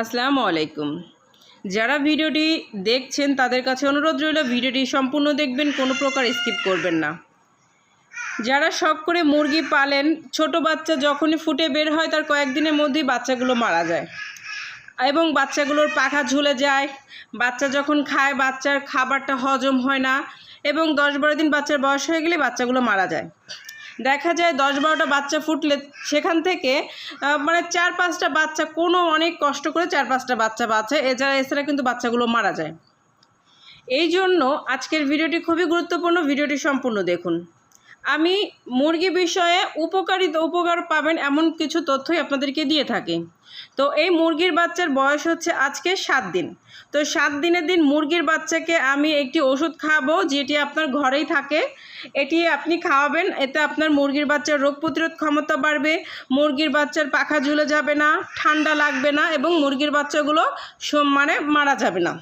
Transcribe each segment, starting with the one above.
আসসালামু আলাইকুম। যারা ভিডিওটি দেখছেন, তাদের কাছে অনুরোধ রইল, ভিডিওটি সম্পূর্ণ দেখবেন, কোনো প্রকার স্কিপ করবেন না। যারা শখ করে মুরগি পালেন, ছোট বাচ্চা যখনই ফুটে বের হয়, তার কয়েকদিনের মধ্যেই বাচ্চাগুলো মারা যায় এবং বাচ্চাগুলোর পাখা ঝুলে যায়। বাচ্চা যখন খায়, বাচ্চার খাবারটা হজম হয় না এবং দশ বারো দিন বাচ্চার বয়স হয়ে গেলে বাচ্চাগুলো মারা যায়। দেখা যায় দশ বারোটা বাচ্চা ফুটলে সেখান থেকে মানে চার পাঁচটা বাচ্চা, কোনো অনেক কষ্ট করে চার পাঁচটা বাচ্চা বাচ্চা এছাড়া এছাড়া কিন্তু বাচ্চাগুলো মারা যায়। এই জন্য আজকের ভিডিওটি খুবই গুরুত্বপূর্ণ, ভিডিওটি সম্পূর্ণ দেখুন। আমি মুরগি বিষয়ে উপকারিতা উপকার পাবেন এমন কিছু তথ্যই আপনাদেরকে দিয়ে থাকি। তো এই মুরগির বাচ্চার বয়স হচ্ছে আজকে সাত দিন। তো সাত দিনের দিন মুরগির বাচ্চাকে আমি একটি ওষুধ খাওয়াবো, যেটি আপনার ঘরেই থাকে। এটি আপনি খাওয়াবেন, এতে আপনার মুরগির বাচ্চার রোগ প্রতিরোধ ক্ষমতা বাড়বে, মুরগির বাচ্চার পাখা ঝুলে যাবে না, ঠান্ডা লাগবে না এবং মুরগির বাচ্চাগুলো মানে মারা যাবে না।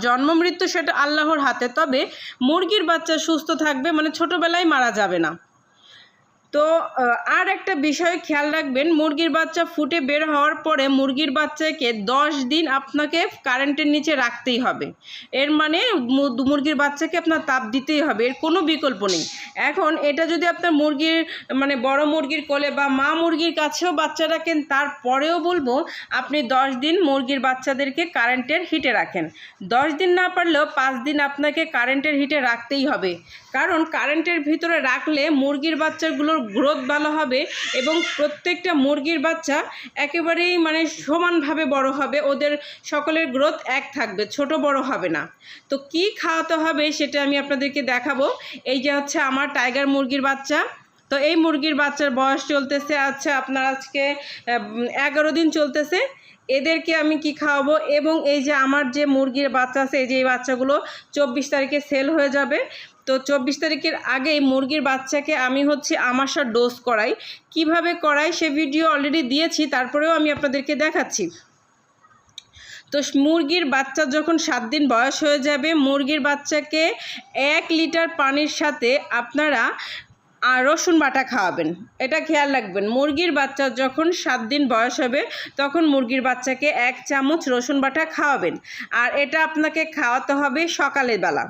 জন্ম, মৃত্যু সেটা আল্লাহর হাতে। তবে মুরগির বাচ্চা সুস্থ থাকবে মানে ছোটোবেলায় মারা যাবে না। তো আর একটা বিষয় খেয়াল রাখবেন, মুরগির বাচ্চা ফুটে বের হওয়ার পরে মুরগির বাচ্চাকে দশ দিন আপনাকে কারেন্টের নিচে রাখতেই হবে। এর মানে মুরগির বাচ্চাকে আপনার তাপ দিতেই হবে, এর কোনো বিকল্প নেই। এখন এটা যদি আপনার মুরগির মানে বড় মুরগির কোলে বা মা মুরগির কাছেও বাচ্চা রাখেন, তারপরেও বলব আপনি দশ দিন মুরগির বাচ্চাদেরকে কারেন্টের হিটে রাখেন। দশ দিন না পারলেও পাঁচ দিন আপনাকে কারেন্টের হিটে রাখতেই হবে। কারণ কারেন্টের ভিতরে রাখলে মুরগির বাচ্চাগুলোর গ্রোথ ভালো হবে এবং প্রত্যেকটা মুরগির বাচ্চা একেবারেই মানে সমানভাবে বড় হবে, ওদের সকলের গ্রোথ এক থাকবে, ছোট বড় হবে না। তো কি খাওয়াতে হবে সেটা আমি আপনাদেরকে দেখাবো। এই যে হচ্ছে আমার টাইগার মুরগির বাচ্চা। তো এই মুরগির বাচ্চার বয়স চলতেছে আচ্ছা আপনার আজকে এগারো দিন চলতেছে। এদেরকে আমি কি খাওয়াবো? এবং এই যে আমার যে মুরগির বাচ্চা আছে, এই যে এই বাচ্চাগুলো চব্বিশ তারিখে সেল হয়ে যাবে। তো চব্বিশ তারিখের আগেই মুরগির বাচ্চাকে আমি হচ্ছে আমাশা ডোজ করাই। কীভাবে করাই সে ভিডিও অলরেডি দিয়েছি, তারপরেও আমি আপনাদেরকে দেখাচ্ছি। তো মুরগির বাচ্চা যখন সাত দিন বয়স হয়ে যাবে, মুরগির বাচ্চাকে এক লিটার পানির সাথে আপনারা আর রসুন বাটা খাওয়াবেন। এটা খেয়াল রাখবেন, মুরগির বাচ্চা যখন সাত দিন বয়স হবে, তখন মুরগির বাচ্চাকে এক চামচ রসুন বাটা খাওয়াবেন। আর এটা আপনাকে খাওয়াতে হবে সকালের বেলা।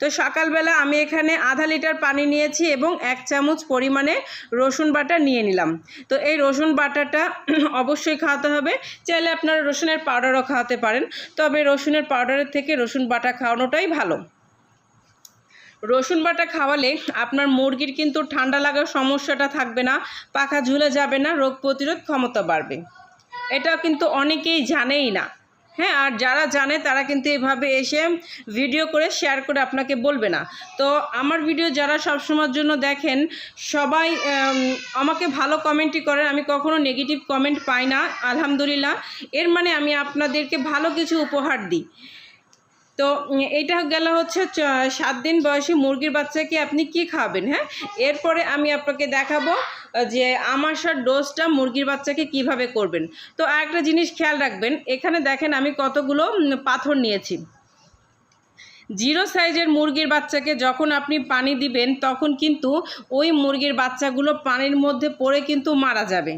তো সকালবেলা আমি এখানে আধা লিটার পানি নিয়েছি এবং এক চামচ পরিমাণে রসুন বাটা নিয়ে নিলাম। তো এই রসুন বাটাটা অবশ্যই খাওয়াতে হবে। চাইলে আপনারা রসুনের পাউডারও খাওয়াতে পারেন। তবে রসুনের পাউডারের থেকে রসুন বাটা খাওয়ানোটাই ভালো। রসুন বাটা খাওয়ালে আপনার মুরগির কিন্তু ঠান্ডা লাগার সমস্যাটা থাকবে না, পাখা ঝুলে যাবে না, রোগ প্রতিরোধ ক্ষমতা বাড়বে। এটা কিন্তু অনেকেই জানেই না। হ্যাঁ আর যারা জানে তারা কিন্তু এভাবে এসে ভিডিও করে শেয়ার করে আপনাকে বলবে না। তো আমার ভিডিও যারা সব সময়ের জন্য দেখেন, সবাই আমাকে ভালো কমেন্টই করেন। আমি কখনো নেগেটিভ কমেন্ট পাই না, আলহামদুলিল্লাহ। এর মানে আমি আপনাদেরকে ভালো কিছু উপহার দিই। তো এটা গেল হচ্ছে সাত দিন বয়সী মুরগির বাচ্চাকে আপনি কি খাবেন হ্যাঁ? এরপরে আমি আপনাকে দেখাবো যে আমাশার ডোজটা মুরগির বাচ্চাকে কীভাবে করবেন। তো, আরেকটা জিনিস খেয়াল রাখবেন, এখানে দেখেন আমি কতগুলো পাথর নিয়েছি। জিরো সাইজের মুরগির বাচ্চাকে যখন আপনি পানি দিবেন, তখন কিন্তু ওই মুরগির বাচ্চাগুলো পানির মধ্যে পড়ে কিন্তু মারা যাবে।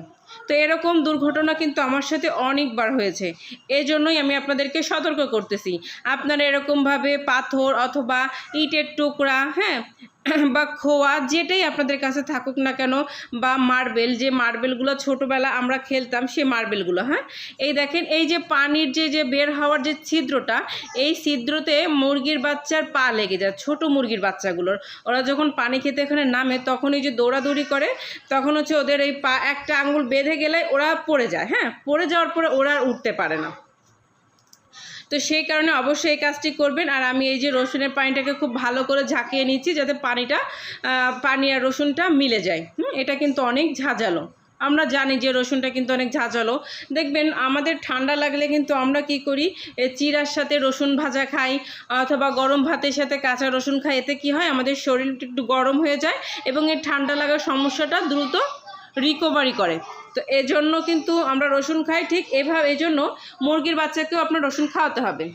তো এরকম দুর্ঘটনা কিন্তু আমার সাথে অনেকবার হয়েছে। এজন্যই জন্যই আমি আপনাদেরকে সতর্ক করতেছি। আপনারা এরকমভাবে পাথর অথবা ইটের টুকরা হ্যাঁ বা খোয়া যেটাই আপনাদের কাছে থাকুক না কেন, বা মার্বেল, যে মার্বেলগুলো ছোটোবেলা আমরা খেলতাম সে মার্বেলগুলো হ্যাঁ? এই দেখেন, এই যে পানির যে যে বের হওয়ার যে ছিদ্রটা, এই ছিদ্রতে মুরগির বাচ্চার পা লেগে যায়, ছোট মুরগির বাচ্চাগুলোর। ওরা যখন পানি খেতে এখানে নামে, তখন এই যে দৌড়াদৌড়ি করে, তখন হচ্ছে ওদের এই পা, একটা আঙুল বেঁধে গেলে ওরা পড়ে যায় হ্যাঁ? পড়ে যাওয়ার পরে ওরা উঠতে পারে না। তো সেই কারণে অবশ্যই এই কাজটি করবেন। আর আমি এই যে রসুনের পানিটাকে খুব ভালো করে ঝাঁকিয়ে নিচ্ছি যাতে পানিটা পানি আর রসুনটা মিলে যায়। এটা কিন্তু অনেক ঝাঁঝালো। আমরা জানি যে রসুনটা কিন্তু অনেক ঝাঁঝালো। দেখবেন আমাদের ঠান্ডা লাগলে কিন্তু আমরা কি করি চিরার সাথে রসুন ভাজা খাই অথবা গরম ভাতের সাথে কাঁচা রসুন খাই। এতে কি হয়, আমাদের শরীরটা একটু গরম হয়ে যায় এবং এই ঠান্ডা লাগার সমস্যাটা দ্রুত রিকভারি করে। তো এজন্য কিন্তু আমরা রসুন খাই, ঠিক এভাবে এই জন্য মুরগির বাচ্চাকেও আপনার রসুন খাওয়াতে হবে।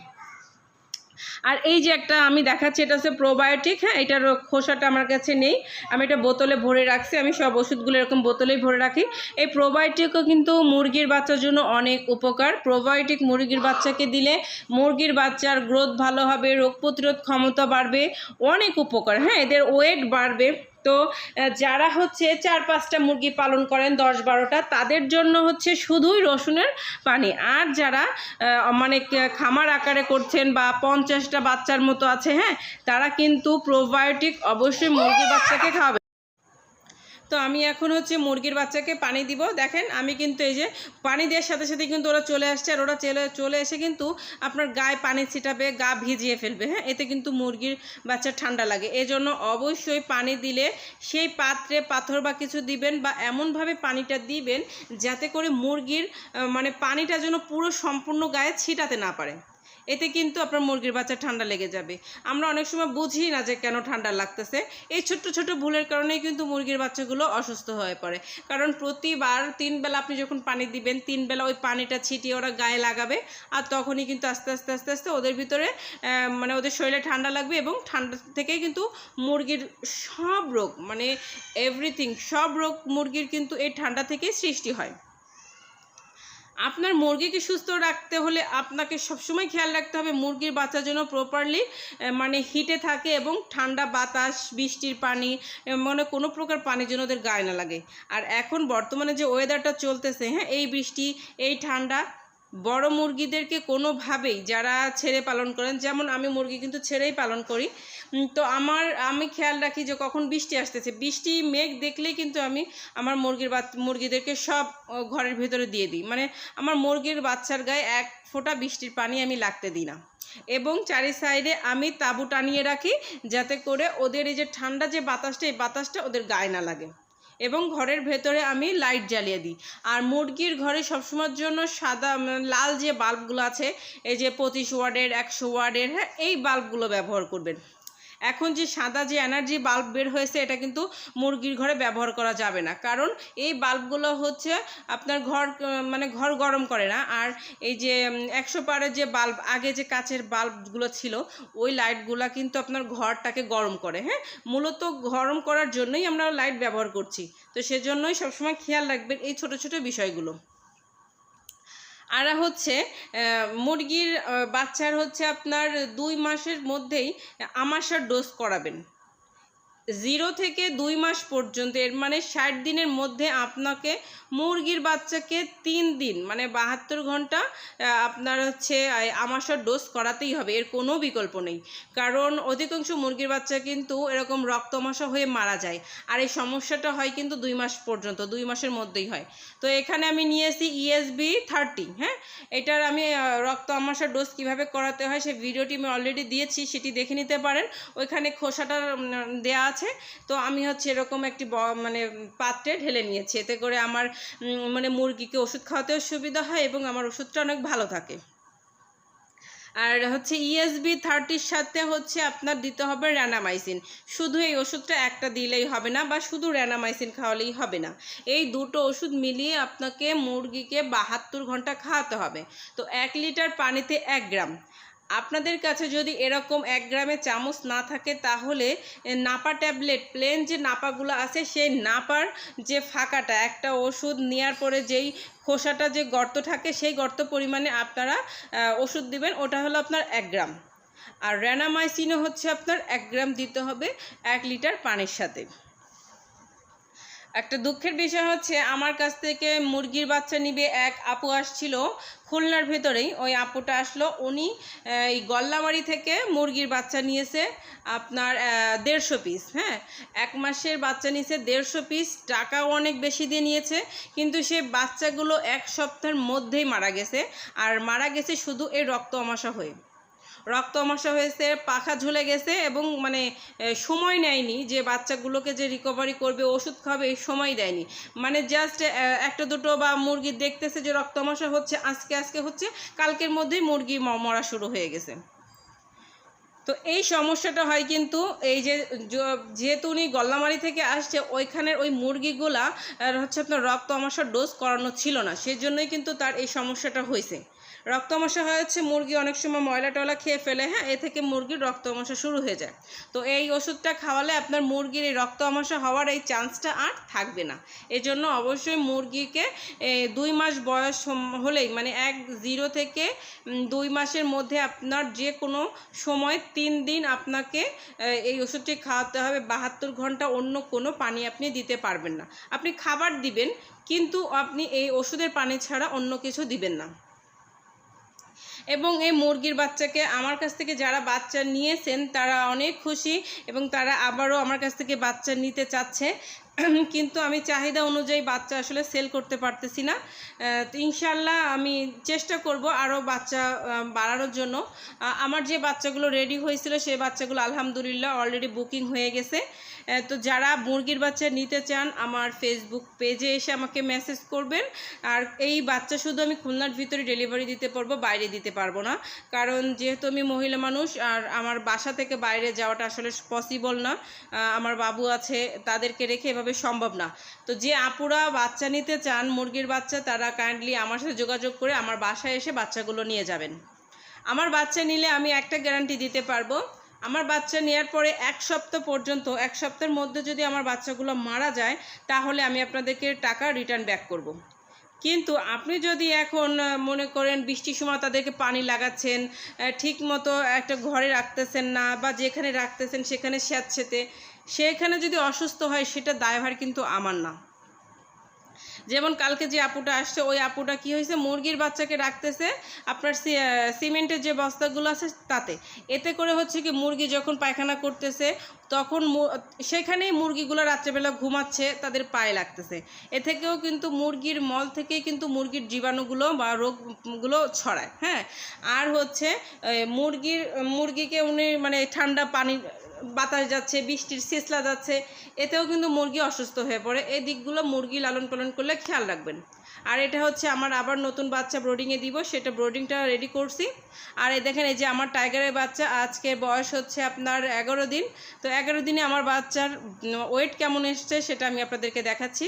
আর এই যে একটা আমি দেখাচ্ছি, এটা হচ্ছে প্রোবায়োটিক হ্যাঁ এটার খোসাটা আমার কাছে নেই। আমি এটা বোতলে ভরে রাখছি, আমি সব ওষুধগুলো এরকম বোতলেই ভরে রাখি। এই প্রোবায়োটিকও কিন্তু মুরগির বাচ্চার জন্য অনেক উপকার। প্রোবায়োটিক মুরগির বাচ্চাকে দিলে মুরগির বাচ্চার গ্রোথ ভালো হবে, রোগ প্রতিরোধ ক্ষমতা বাড়বে, অনেক উপকার। হ্যাঁ এদের ওয়েট বাড়বে। তো যারা হচ্ছে চার পাঁচটা মুরগি পালন করেন দশ বারোটা, তাদের জন্য হচ্ছে শুধুই রসুনের পানি। আর যারা মানে খামার আকারে করছেন বা পঞ্চাশটা বাচ্চার মতো আছে হ্যাঁ তারা কিন্তু প্রোবায়োটিক অবশ্যই মুরগি বাচ্চাকে খাওয়াবে। তো আমি এখন হচ্ছে মুরগির বাচ্চাকে পানি দিব। দেখেন, আমি কিন্তু এই যে পানি দেওয়ার সাথে সাথে কিন্তু ওরা চলে আসছে আর ওরা চলে চলে এসে কিন্তু আপনার গায়ে পানি ছিটাবে, গা ভিজিয়ে ফেলবে হ্যাঁ? এতে কিন্তু মুরগির বাচ্চা ঠান্ডা লাগে। এজন্য অবশ্যই পানি দিলে সেই পাত্রে পাথর বা কিছু দিবেন বা এমনভাবে পানিটা দিবেন যাতে করে মুরগির মানে পানিটা যেন পুরো সম্পূর্ণ গায়ে ছিটাতে না পারে। এতে কিন্তু আপনার মুরগির বাচ্চা ঠান্ডা লেগে যাবে। আমরা অনেক সময় বুঝি না যে কেন ঠান্ডা লাগতেছে। এই ছোট্ট ছোট ভুলের কারণেই কিন্তু মুরগির বাচ্চাগুলো অসুস্থ হয়ে পড়ে। কারণ প্রতিবার তিন বেলা আপনি যখন পানি দিবেন, তিন বেলা ওই পানিটা ছিটিয়ে ওরা গায়ে লাগাবে আর তখনই কিন্তু আস্তে আস্তে আস্তে আস্তে ওদের ভিতরে মানে ওদের শরীরে ঠান্ডা লাগবে এবং ঠান্ডা থেকেই কিন্তু মুরগির সব রোগ মানে এভরিথিং সব রোগ মুরগির কিন্তু এই ঠান্ডা থেকেই সৃষ্টি হয়। আপনার মুরগিকে সুস্থ রাখতে হলে আপনাকে সবসময় খেয়াল রাখতে হবে মুরগির বাচ্চা যেন প্রপারলি মানে হিটে থাকে এবং ঠান্ডা বাতাস, বৃষ্টির পানি মানে কোনো প্রকার পানি যেন ওদের গায়ে না লাগে। আর এখন বর্তমানে যে ওয়েদারটা চলতেছে হ্যাঁ এই বৃষ্টি, এই ঠান্ডা বড় মুরগিদেরকে কোনোভাবেই যারা ছেড়ে পালন করেন, যেমন আমি মুরগি কিন্তু ছেড়েই পালন করি তো আমার, আমি খেয়াল রাখি যে কখন বৃষ্টি আসতেছে। বৃষ্টি, মেঘ দেখলেই কিন্তু আমি আমার মুরগির বাচ মুরগিদেরকে সব ঘরের ভেতরে দিয়ে দিই। মানে আমার মুরগির বাচ্চার গায়ে এক ফোঁটা বৃষ্টির পানি আমি লাগতে দিই না। এবং চারি সাইডে আমি তাঁবু টানিয়ে রাখি, যাতে করে ওদের এই যে ঠান্ডা যে বাতাসটা, এই বাতাসটা ওদের গায়ে না লাগে। এবং ঘরের ভেতরে আমি লাইট জ্বালিয়ে দিই। আর মুরগির ঘরে সবসময়ের জন্য সাদা লাল যে বাল্বগুলো আছে, এই যে পঁচিশ ওয়ার্ডের, একশো ওয়ার্ডের হ্যাঁ এই বাল্বগুলো ব্যবহার করবেন। এখন যে সাদা যে এনার্জি বাল্ব বের হয়েছে, এটা কিন্তু মুরগির ঘরে ব্যবহার করা যাবে না। কারণ এই বাল্বগুলো হচ্ছে আপনার ঘর মানে ঘর গরম করে না। আর এই যে একশো পারের যে বাল্ব আগে যে কাচের বাল্বগুলো ছিল, ওই লাইটগুলো কিন্তু আপনার ঘরটাকে গরম করে হ্যাঁ? মূলত গরম করার জন্যই আমরা লাইট ব্যবহার করছি। তো সেজন্যই সবসময় খেয়াল রাখবেন এই ছোট ছোট বিষয়গুলো। আর হচ্ছে মুরগির বাচ্চার হচ্ছে আপনার দুই মাসের মধ্যেই আমাশার ডোজ করাবেন। জিরো থেকে দুই মাস পর্যন্ত, এর মানে ষাট দিনের মধ্যে আপনাকে মুরগির বাচ্চাকে তিন দিন মানে বাহাত্তর ঘণ্টা আপনার হচ্ছে আমাশার ডোজ করাতেই হবে, এর কোনো বিকল্প নেই। কারণ অধিকাংশ মুরগির বাচ্চা কিন্তু এরকম রক্ত আমাশা হয়ে মারা যায়, আর এই সমস্যাটা হয় কিন্তু দুই মাস পর্যন্ত, দুই মাসের মধ্যেই হয়। তো এখানে আমি নিয়েছি ইএসবি থার্টি হ্যাঁ? এটার আমি রক্ত আমাশার ডোজ কীভাবে করাতে হয়, সেই ভিডিওটি আমি অলরেডি দিয়েছি, সেটি দেখে নিতে পারেন। ওইখানে খোসাটা দেয়া আছে। তো আমি হচ্ছে এরকম একটি মানে পাত্রে ঢেলে নিয়েছি। এতে করে আমার মানে মুরগিকে ওষুধ খাওয়াতেও সুবিধা হয় এবং আমার ওষুধটা অনেক ভালো থাকে। আর হচ্ছে E ইএসবি থার্টির সাথে হচ্ছে আপনার দিতে হবে র্যানামাইসিন শুধু এই ওষুধটা একটা দিলেই হবে না বা শুধু র্যানামাইসিন খাওয়ালেই হবে না। এই দুটো ওষুধ মিলিয়ে আপনাকে মুরগিকে বাহাত্তর ঘণ্টা খাওয়াতে হবে। তো এক লিটার পানিতে এক গ্রাম। আপনাদের কাছে যদি এরকম এক গ্রামে চামচ না থাকে, তাহলে নাপা ট্যাবলেট, প্লেন যে নাপাগুলো আছে, সেই নাপার যে ফাঁকাটা, একটা ওষুধ নেওয়ার পরে যেই খোসাটা যে গর্ত থাকে, সেই গর্ত পরিমাণে আপনারা ওষুধ দিবেন, ওটা হলো আপনার এক গ্রাম। আর র্যানামাইসিনও হচ্ছে আপনার এক গ্রাম দিতে হবে, এক লিটার পানির সাথে। একটা দুঃখের বিষয় হচ্ছে, আমার কাছ থেকে মুরগির বাচ্চা নিবে এক আপু আসছিল খুলনার ভেতরেই। ওই আপুটা আসলো, উনি এই গল্লামারি থেকে মুরগির বাচ্চা নিয়েছে আপনার দেড়শো পিস হ্যাঁ? এক মাসের বাচ্চা নিয়েছে দেড়শো পিস টাকাও অনেক বেশি দিয়ে নিয়েছে, কিন্তু সে বাচ্চাগুলো এক সপ্তাহের মধ্যেই মারা গেছে। আর মারা গেছে শুধু এই রক্ত আমাশা হয়ে। রক্ত আমাশা হয়েছে, পাখা ঝুলে গেছে এবং মানে সময় নেয়নি যে বাচ্চাগুলোকে যে রিকভারি করবে, ওষুধ খাবে সময় দেয়নি। মানে জাস্ট একটা দুটো বা মুরগি দেখতেছে যে রক্ত আমাশা হচ্ছে, আজকে আজকে হচ্ছে, কালকের মধ্যেই মুরগি মরা শুরু হয়ে গেছে। তো এই সমস্যাটা হয় কিন্তু এই যে যেহেতু উনি গল্লামারি থেকে আসছে, ওইখানের ওই মুরগিগুলা হচ্ছে আপনার রক্ত আমাশার ডোজ করানো ছিল না সেই জন্যই কিন্তু তার এই সমস্যাটা হয়েছে। রক্ত আমাশা হয়েছে, মুরগি অনেক সময় ময়লা টয়লা খেয়ে ফেলে হ্যাঁ এ থেকে মুরগির রক্ত আমাশা শুরু হয়ে যায়। তো এই ওষুধটা খাওয়ালে আপনার মুরগির এই রক্ত আমাশা হওয়ার এই চান্সটা আর থাকবে না। এজন্য অবশ্যই মুরগিকে দুই মাস বয়স হলেই মানে এক জিরো থেকে দুই মাসের মধ্যে আপনার যে কোনো সময় তিন দিন আপনাকে এই ওষুধটি খাওয়াতে হবে, বাহাত্তর ঘণ্টা অন্য কোনো পানি আপনি দিতে পারবেন না। আপনি খাবার দিবেন, কিন্তু আপনি এই ওষুধের পানি ছাড়া অন্য কিছু দিবেন না। এবং এই মুরগির বাচ্চাকে আমার কাছ থেকে যারা বাচ্চা নিয়েছেন, তারা অনেক খুশি এবং তারা আবারও আমার কাছ থেকে বাচ্চা নিতে চাচ্ছে। কিন্তু আমি চাহিদা অনুযায়ী বাচ্চা আসলে সেল করতে পারতেছি না। তো ইনশাল্লাহ আমি চেষ্টা করব আরও বাচ্চা বাড়ানোর জন্য। আমার যে বাচ্চাগুলো রেডি হয়েছিল সেই বাচ্চাগুলো আলহামদুলিল্লাহ অলরেডি বুকিং হয়ে গেছে। তো যারা মুরগির বাচ্চা নিতে চান, আমার ফেসবুক পেজে এসে আমাকে মেসেজ করবেন। আর এই বাচ্চা শুধু আমি খুলনার ভিতরে ডেলিভারি দিতে পারব, বাইরে দিতে পারব না। কারণ যেহেতু আমি মহিলা মানুষ, আর আমার বাসা থেকে বাইরে যাওয়াটা আসলে পসিবল না। আমার বাবু আছে, তাদেরকে রেখে এভাবে সম্ভব না। তো যে আপুরা বাচ্চা নিতে চান, মুরগির বাচ্চা, তারা কাইন্ডলি আমার সাথে যোগাযোগ করে আমার বাসায় এসে বাচ্চাগুলো নিয়ে যাবেন। আমার বাচ্চা নিলে আমি একটা গ্যারান্টি দিতে পারব। আমার বাচ্চা নেওয়ার পরে এক সপ্তাহ পর্যন্ত, এক সপ্তাহের মধ্যে যদি আমার বাচ্চাগুলো মারা যায়, তাহলে আমি আপনাদেরকে টাকা রিটার্ন ব্যাক করব। কিন্তু আপনি যদি এখন মনে করেন বৃষ্টির সময় তাদেরকে পানি লাগাচ্ছেন ঠিক মতো একটা ঘরে রাখতেছেন না বা যেখানে রাখতেছেন সেখানে স্যাঁতসেতে সেখানে যদি অসুস্থ হয়, সেটা দায়ভার কিন্তু আমার না। যেমন কালকে যে আপুটা আসছে, ওই আপুটা কি হয়েছে, মুরগির বাচ্চাকে রাখতেছে, আপনার সিমেন্টের যে বস্তাগুলো আছে তাতে। এতে করে হচ্ছে কি মুরগি যখন পায়খানা করতেছে, তখন সেখানেই মুরগিগুলো রাত্রেবেলা ঘুমাচ্ছে, তাদের পায়ে লাগতেছে। এ থেকেও কিন্তু মুরগির মল থেকেই কিন্তু মুরগির জীবাণুগুলো বা রোগগুলো ছড়ায় হ্যাঁ? আর হচ্ছে মুরগির, মুরগিকে উনি মানে ঠান্ডা পানি বাতাস যাচ্ছে, বৃষ্টির শেষলা যাচ্ছে, এতেও কিন্তু মুরগি অসুস্থ হয়ে পড়ে। এই দিকগুলো মুরগি লালন পালন করলে খেয়াল রাখবেন। আর এটা হচ্ছে আমার আবার নতুন বাচ্চা ব্রোডিংয়ে দিব, সেটা ব্রোডিংটা রেডি করছি। আর এই দেখেন, এই যে আমার টাইগারের বাচ্চা, আজকে বয়স হচ্ছে আপনার এগারো দিন। তো এগারো দিনে আমার বাচ্চার ওয়েট কেমন এসছে সেটা আমি আপনাদেরকে দেখাচ্ছি।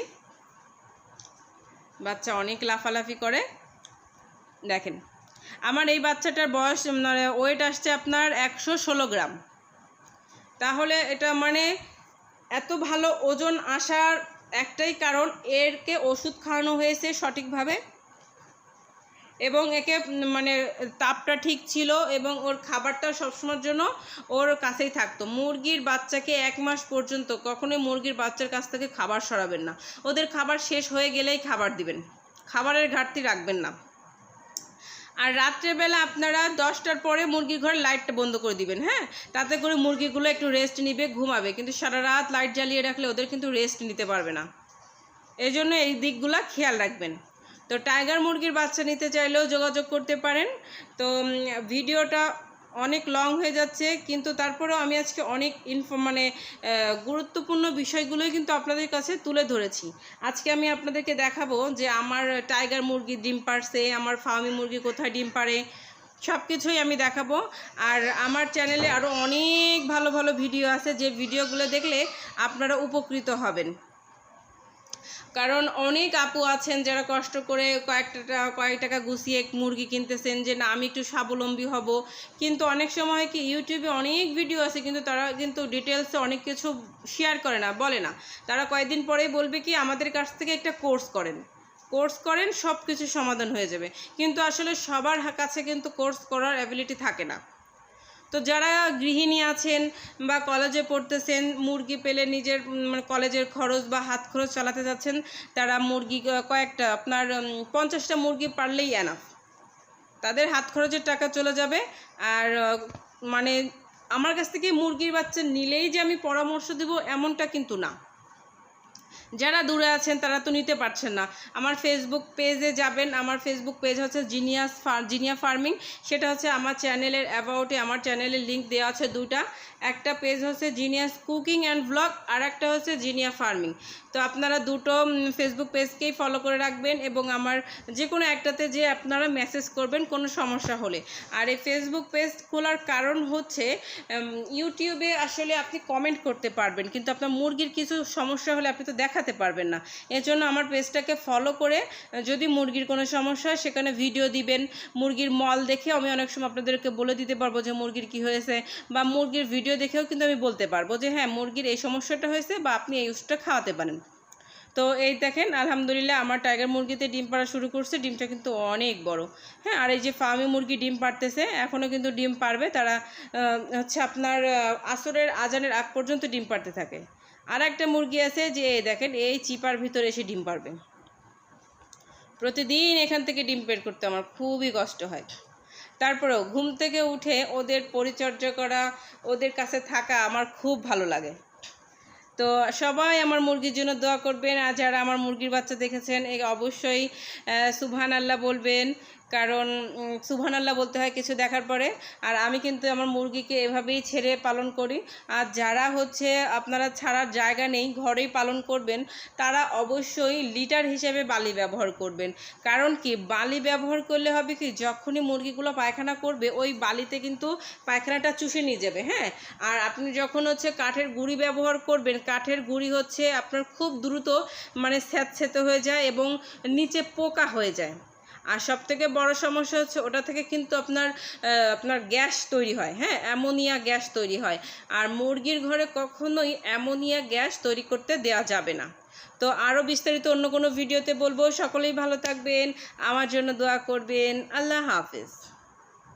বাচ্চা অনেক লাফালাফি করে। দেখেন, আমার এই বাচ্চাটার বয়স মানে ওয়েট আসছে আপনার একশো ষোলো গ্রাম। তাহলে এটা মানে এত ভালো ওজন আসার একটাই কারণ এরকে ওষুধ খাওয়ানো হয়েছে সঠিকভাবে। এবং একে মানে তাপটা ঠিক ছিল এবং ওর খাবারটা সবসময়ের জন্য ওর কাছেই থাকতো। মুরগির বাচ্চাকে এক মাস পর্যন্ত কখনোই মুরগির বাচ্চার কাছ থেকে খাবার সরাবেন না। ওদের খাবার শেষ হয়ে গেলেই খাবার দিবেন। খাবারের ঘাটতি রাখবেন না। আর রাত্রেবেলা আপনারা দশটার পরে মুরগির ঘরের লাইটটা বন্ধ করে দিবেন হ্যাঁ? তাতে করে মুরগিগুলো একটু রেস্ট নিবে, ঘুমাবে। কিন্তু সারা রাত লাইট জ্বালিয়ে রাখলে ওদের কিন্তু রেস্ট নিতে পারবে না। এই জন্য এই দিকগুলো খেয়াল রাখবেন। তো টাইগার মুরগির বাচ্চা নিতে চাইলেও যোগাযোগ করতে পারেন। তো ভিডিওটা অনেক লং হয়ে যাচ্ছে, কিন্তু তারপরেও আমি আজকে অনেক ইনফো মানে গুরুত্বপূর্ণ বিষয়গুলোই কিন্তু আপনাদের কাছে তুলে ধরেছি। আজকে আমি আপনাদেরকে দেখাবো যে আমার টাইগার মুরগি ডিম পারছে, আমার ফার্মি মুরগি কোথায় ডিম পারে সব কিছুই আমি দেখাবো। আর আমার চ্যানেলে আরও অনেক ভালো ভালো ভিডিও আছে, যে ভিডিওগুলো দেখলে আপনারা উপকৃত হবেন। কারণ অনেক আপু আছেন যারা কষ্ট করে কয়েকটা, কয়েক টাকা গুছিয়ে মুরগি কিনতেছেন যে, না, আমি একটু স্বাবলম্বী হব। কিন্তু অনেক সময় কি ইউটিউবে অনেক ভিডিও আছে, কিন্তু তারা কিন্তু ডিটেলসে অনেক কিছু শেয়ার করে না, বলে না। তারা কয়েকদিন পরেই বলবে কি, আমাদের কাছ থেকে একটা কোর্স করেন। কোর্স করেন সব কিছু সমাধান হয়ে যাবে। কিন্তু আসলে সবার কাছে কিন্তু কোর্স করার অ্যাবিলিটি থাকে না। তো যারা গৃহিণী আছেন বা কলেজে পড়তেছেন, মুরগি পেলে নিজের মানে কলেজের খরচ বা হাত খরচ চালাতে যাচ্ছেন, তারা মুরগি কয়েকটা, আপনার পঞ্চাশটা মুরগি পারলেই এনা তাদের হাত খরচের টাকা চলে যাবে। আর মানে আমার কাছ থেকে মুরগির বাচ্চা নিলেই যে আমি পরামর্শ দেব, এমনটা কিন্তু না। যারা দূরে আছেন তারা তো নিতে পারছেন না। আমার ফেসবুক পেজে যাবেন। আমার ফেসবুক পেজ হচ্ছে জিনিয়াস ফার, জিনিয়া ফার্মিং। সেটা হচ্ছে আমার চ্যানেলের অ্যাবাউটে আমার চ্যানেলের লিঙ্ক দেওয়া আছে দুটা একটা পেজ হচ্ছে জিনিয়াস কুকিং অ্যান্ড ব্লগ আর একটা হচ্ছে জিনিয়া ফার্মিং তো আপনারা দুটো ফেসবুক পেজকেই ফলো করে রাখবেন এবং আমার যে কোনো একটাতে যে আপনারা মেসেজ করবেন, কোনো সমস্যা হলে। আর এই ফেসবুক পেজ খোলার কারণ হচ্ছে ইউটিউবে আসলে আপনি কমেন্ট করতে পারবেন। কিন্তু আপনার মুরগির কিছু সমস্যা হলে আপনি তো দেখাতে পারবেন না। এর জন্য আমার পেজটাকে ফলো করে, যদি মুরগির কোনো সমস্যা হয়, সেখানে ভিডিও দিবেন। মুরগির মল দেখে আমি অনেক সময় আপনাদেরকে বলে দিতে পারব যে মুরগির কি হয়েছে, বা মুরগির ভিডিও দেখেও কিন্তু আমি বলতে পারব যে হ্যাঁ মুরগির এই সমস্যাটা হয়েছে বা আপনি এই ওষুধটা খাওয়াতে পারেন। তো এই দেখেন, আলহামদুলিল্লাহ আমার টাইগার মুরগিতে ডিম পাড়া শুরু করছে, ডিমটা কিন্তু অনেক বড়। হ্যাঁ আর এই যে ফার্মি মুরগি ডিম পাড়তেছে এখনও কিন্তু ডিম পারবে তারা হচ্ছে আপনার আসরের আজানের আগ পর্যন্ত ডিম পাড়তে থাকে। আর একটা মুরগি আছে যে, দেখেন, এই চিপার ভিতরে এসে ডিম পারবে। প্রতিদিন এখান থেকে ডিম বের করতে আমার খুবই কষ্ট হয়। তারপরেও ঘুম থেকে উঠে ওদের পরিচর্যা করা, ওদের কাছে থাকা আমার খুব ভালো লাগে। তো সবাই আমার মুরগির জন্য দোয়া করবেন। আর যারা আমার মুরগির বাচ্চা দেখেছেন এই অবশ্যই সুবহান আল্লাহ বলবেন। কারণ সুবহান আল্লাহ বলতে হয় কিছু দেখার পরে। আর আমি কিন্তু আমার মুরগিকে এভাবেই ছেড়ে পালন করি। আর যারা হচ্ছে আপনারা ছাড়ার জায়গা নেই, ঘরেই পালন করবেন, তারা অবশ্যই লিটার হিসেবে বালি ব্যবহার করবেন। কারণ কি, বালি ব্যবহার করলে হবে কি, যখনই মুরগিগুলো পায়খানা করবে, ওই বালিতে কিন্তু পায়খানাটা চুষে নিয়ে যাবে হ্যাঁ? আর আপনি যখন হচ্ছে কাঠের গুঁড়ি ব্যবহার করবেন, কাঠের গুঁড়ি হচ্ছে আপনার খুব দ্রুত মানে স্যাঁতস্যাঁতে হয়ে যায় এবং নিচে পোকা হয়ে যায়। আর সব থেকে বড় সমস্যা হচ্ছে ওটা থেকে কিন্তু আপনার আপনার গ্যাস তৈরি হয় হ্যাঁ? অ্যামোনিয়া গ্যাস তৈরি হয়। আর মুরগির ঘরে কখনোই অ্যামোনিয়া গ্যাস তৈরি করতে দেওয়া যাবে না। তো আরও বিস্তারিত অন্য কোনো ভিডিওতে বলব। সকলেই ভালো থাকবেন। আমার জন্য দোয়া করবেন। আল্লাহ হাফেজ।